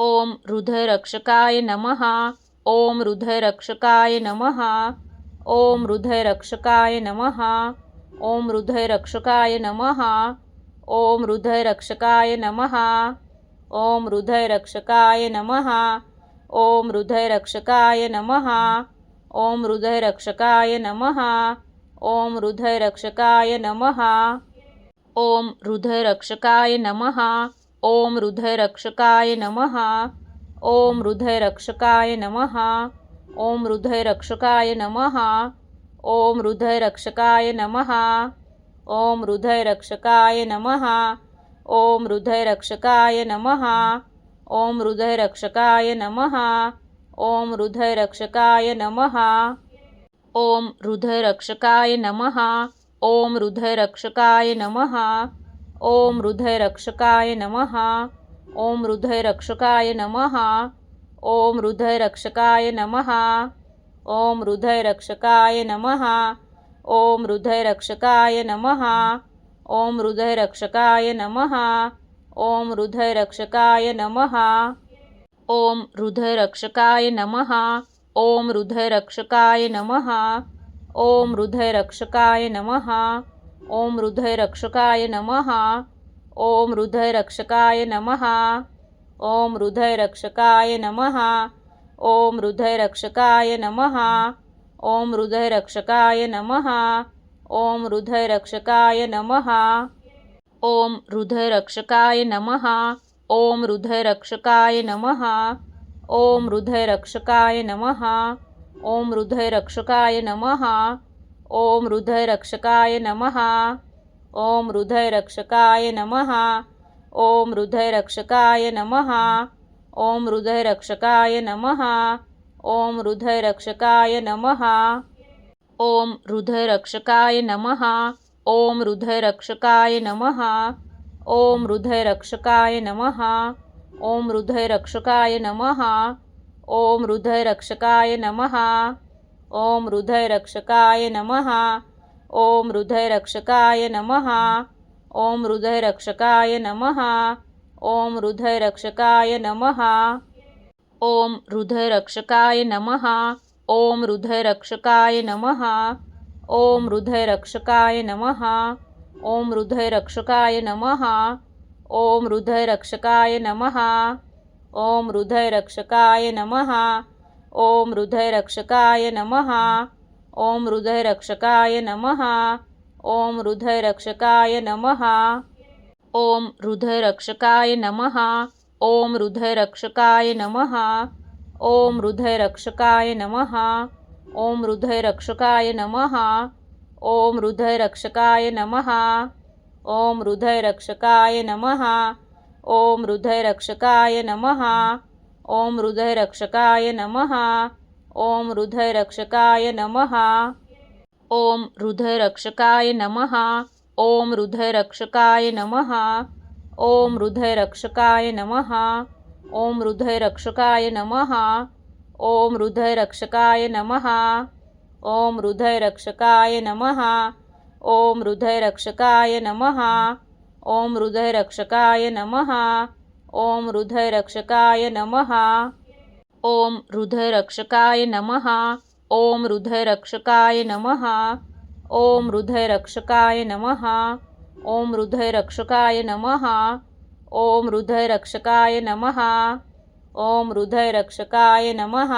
ओम हृदयरक्षकाय नमः ओम हृदयरक्षकाय नमः ओम हृदयरक्षकाय नमः ओम हृदयरक्षकाय नमः ओम हृदयरक्षकाय नमः ओम हृदयरक्षकाय नमः ओम हृदयरक्षकाय नमः ओम हृदयरक्षकाय नमः ओम हृदयरक्षकाय नमः ओम हृदयरक्षकाय नमः ओम हृदयरक्षकाय नमः ओम हृदयरक्षकाय नमः ओम हृदयरक्षकाय नमः ओम हृदयरक्षकाय नमः ओम हृदयरक्षकाय नमः ओम हृदयरक्षकाय नमः ओम हृदयरक्षकाय नमः ओम हृदयरक्षकाय नमः ओम हृदयरक्षकाय नमः ओम हृदयरक्षकाय नमः ओम हृदयरक्षकाय नमः ओम हृदयरक्षकाय नमः ओम हृदयरक्षकाय नमः ओम हृदयरक्षकाय नमः ओम हृदयरक्षकाय नमः ओम हृदयरक्षकाय नमः ओम हृदयरक्षकाय नमः ओम हृदयरक्षकाय नमः ओम हृदयरक्षकाय नमः ओम हृदयरक्षकाय नमः ओम हृदयरक्षकाय नमः ओम हृदयरक्षकाय नमः ओम हृदयरक्षकाय नमः ओम हृदयरक्षकाय नमः ओम हृदयरक्षकाय नमः ओम हृदयरक्षकाय नमः ओम हृदयरक्षकाय नमः ओम हृदयरक्षकाय नमः ओम हृदयरक्षकाय नमः ओम हृदयरक्षकाय नमः ओम हृदयरक्षकाय नमः ओम हृदयरक्षकाय नमः ओम हृदयरक्षकाय नमः ओम हृदयरक्षकाय नमः ओम हृदयरक्षकाय नमः ओम हृदयरक्षकाय नमः ओम हृदयरक्षकाय नमः ओम हृदयरक्षकाय नमः ओम हृदयरक्षकाय नमः ओम हृदयरक्षकाय नमः ओम हृदयरक्षकाय नमः ओम हृदयरक्षकाय नमः ओम हृदयरक्षकाय नमः ओम हृदयरक्षकाय नमः ओम हृदयरक्षकाय नमः ओम हृदयरक्षकाय नमः ओम हृदयरक्षकाय नमः ओम हृदयरक्षकाय नमः ओम हृदयरक्षकाय नमः ओम हृदयरक्षकाय नमः ओम हृदयरक्षकाय नमः ओम हृदयरक्षकाय नमः ओम हृदयरक्षकाय नमः ओम हृदयरक्षकाय नमः ओम हृदयरक्षकाय नमः ओम हृदयरक्षकाय नमः ओम हृदयरक्षकाय नमः ओम हृदयरक्षकाय नमः ओम हृदयरक्षकाय नमः ओम हृदयरक्षकाय नमः ओम हृदयरक्षकाय नमः ओम हृदयरक्षकाय नमः ओम हृदयरक्षकाय नमः ओम हृदयरक्षकाय नमः ओम हृदयरक्षकाय नमः ओम हृदयरक्षकाय नमः ओम हृदयरक्षकाय नमः ओम हृदयरक्षकाय नमः ओम हृदयरक्षकाय नमः ओम हृदयरक्षकाय नमः ओम हृदयरक्षकाय नमः ओम हृदयरक्षकाय नमः ओम हृदयरक्षकाय नमः ओम हृदयरक्षकाय नमः ओम हृदयरक्षकाय नमः ओम हृदयरक्षकाय नमः ओम हृदयरक्षकाय नमः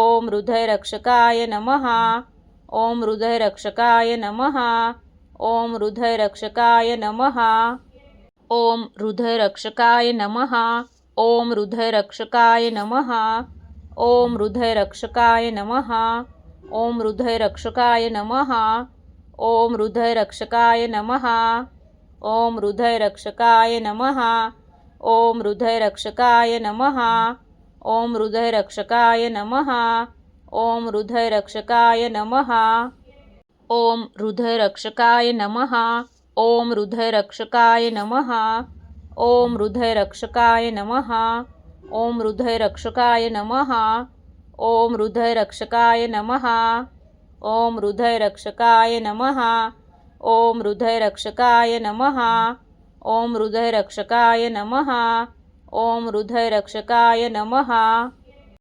ओम हृदयरक्षकाय नमः ओम हृदयरक्षकाय नमः ओम हृदयरक्षकाय नमः ओम हृदयरक्षकाय नमः ओम हृदयरक्षकाय नमः ओम हृदयरक्षकाय नमः ओम हृदयरक्षकाय नमः ओम हृदयरक्षकाय नमः ओम हृदयरक्षकाय नमः ओम हृदयरक्षकाय नमः ओम हृदयरक्षकाय नमः ओम हृदयरक्षकाय नमः ओम हृदयरक्षकाय नमः ओम हृदयरक्षकाय नमः। ओम हृदयरक्षकाय नमः। ओम हृदयरक्षकाय नमः। ओम हृदयरक्षकाय नमः। ओम हृदयरक्षकाय नमः। ओम हृदयरक्षकाय नमः। ओम हृदयरक्षकाय नमः। ॐ हृदयरक्षकाय नमः।